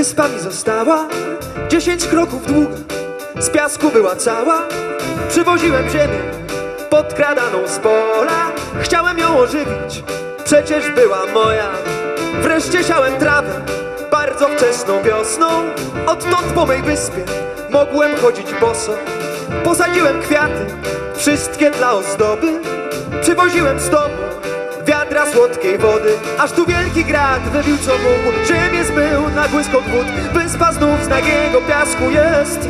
Wyspa mi została. Dziesięć kroków długa Z piasku była cała. Przywoziłem ziemię podkradaną z pola. Chciałem ją ożywić, przecież była moja. Wreszcie siałem trawę bardzo wczesną wiosną. Odtąd po mej wyspie mogłem chodzić boso. Posadziłem kwiaty, wszystkie dla ozdoby. Przywoziłem z domu słodkiej wody. Aż tu wielki grad wybił co mógł. Ziemię zmył na błyskot wód Wyspa znów z nagiego piasku jest.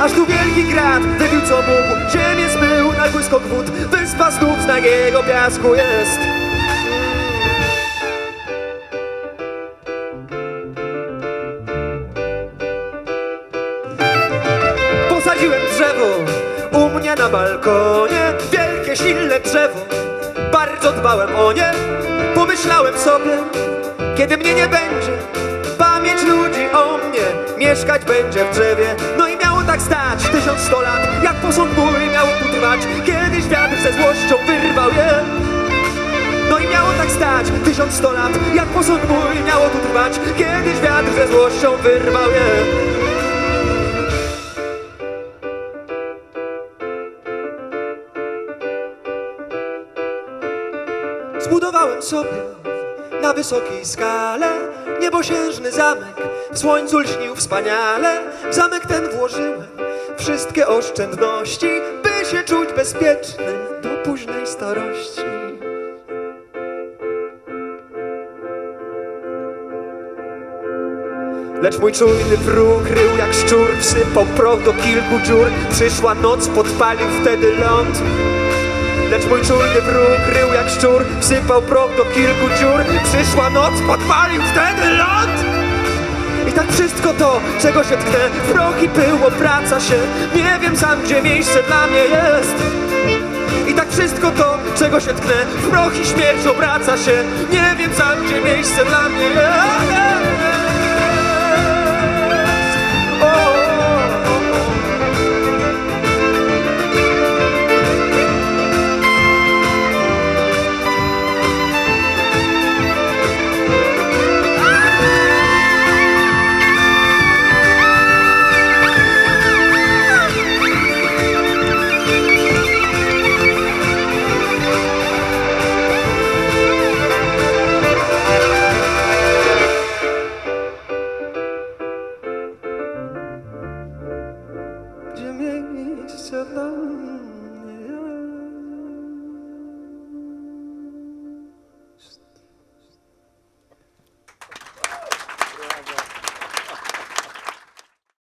Aż tu wielki grad wybił co mógł. Ziemię zmył na błyskot wód Wyspa znów z nagiego piasku jest. Posadziłem drzewo u mnie na balkonie. Wielkie, silne drzewo Bardzo dbałem o nie. Pomyślałem sobie Kiedy mnie nie będzie Pamięć ludzi o mnie Mieszkać będzie w drzewie. No i miało tak stać Tysiąc sto lat Jak posąg mój miał tu trwać. Kiedyś wiatr ze złością wyrwał je. No i miało tak stać tysiąc sto lat Jak posąg mój miało tu trwać. Kiedyś wiatr ze złością wyrwał je Zbudowałem sobie na wysokiej skale niebosiężny zamek, w słońcu lśnił wspaniale. W zamek ten włożyłem wszystkie oszczędności, by się czuć bezpieczny do późnej starości. Lecz mój czujny wróg rył jak szczur Wsypał proch do kilku dziur Przyszła noc, podpalił wtedy ląd Lecz mój czujny wróg rył jak szczur. Wsypał proch do kilku dziur. Przyszła noc, podpalił wtedy ląd I tak wszystko to, czego się tknę. W proch i pył obraca się. Nie wiem sam, gdzie miejsce dla mnie jest. I tak wszystko to, czego się tknę. W proch i śmierć obraca się. Nie wiem sam, gdzie miejsce dla mnie jest